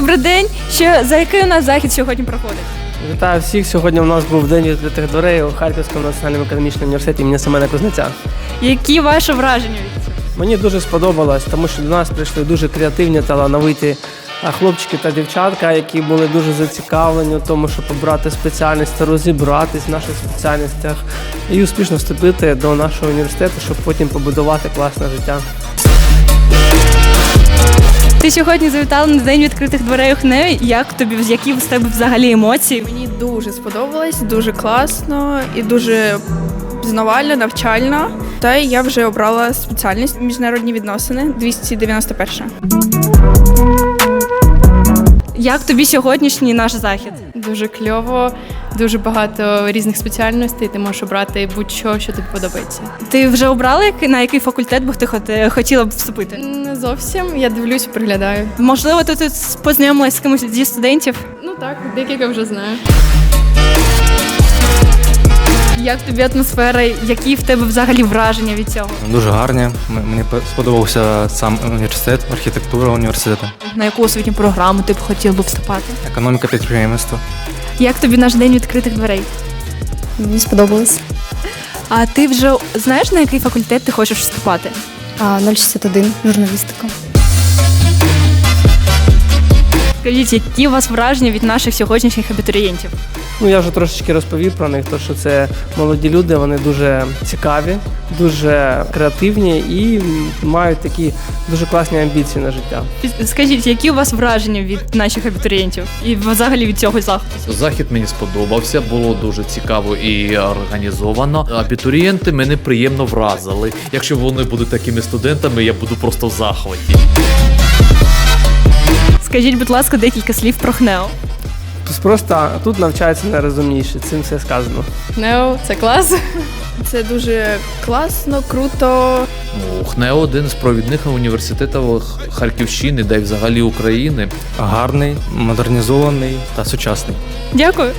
Добрий день. Що за який у нас захід сьогодні проходить? Вітаю всіх. Сьогодні у нас був день відкритих дверей у Харківському національному економічному університеті імені Семена Кузнеця. Які ваші враження від цього? Мені дуже сподобалось, тому що до нас прийшли дуже креативні талановиті хлопчики та дівчатка, які були дуже зацікавлені у тому, щоб обрати спеціальність та розібратись в наших спеціальностях і успішно вступити до нашого університету, щоб потім побудувати класне життя. Ти сьогодні завітала на день відкритих дверей у ХНЕ. Як тобі які з тебе взагалі емоції? Мені дуже сподобалось, дуже класно і дуже пізнавально, навчально. Та я вже обрала спеціальність міжнародні відносини 291. Як тобі сьогоднішній наш захід? Дуже кльово, дуже багато різних спеціальностей. Ти можеш обрати будь-що, що тобі подобається. Ти вже обрала на який факультет би ти хот- хотіла б вступити? Не зовсім. Я дивлюсь, приглядаю. Можливо, ти тут познайомилась з кимось зі студентів? Ну так, декілька вже знаю. Як тобі атмосфера? Які в тебе взагалі враження від цього? Дуже гарні. М- Мені сподобався сам університет, архітектура університету, На яку освітню програму ти б хотів би вступати? економіка підприємництва. Як тобі наш день відкритих дверей? Мені сподобалось. А ти вже знаєш на який факультет ти хочеш вступати? А, 061, журналістика. Скажіть, які у вас враження від наших сьогоднішніх абітурієнтів? Ну я вже трошечки розповів про них, то що це молоді люди, вони дуже цікаві, дуже креативні і мають такі дуже класні амбіції на життя. Скажіть, які у вас враження від наших абітурієнтів і взагалі від цього заходу? Захід мені сподобався, було дуже цікаво і організовано. Абітурієнти мене приємно вразили. Якщо вони будуть такими студентами, я буду просто в захваті. Скажіть, будь ласка, декілька слів про ХНЕО. Тут просто тут навчаються найрозумніші, цим все сказано. ХНЕО це клас. Це дуже класно, круто. Ну, ХНЕО один з провідних університетів Харківщини, да й взагалі України. Гарний, модернізований та сучасний. Дякую.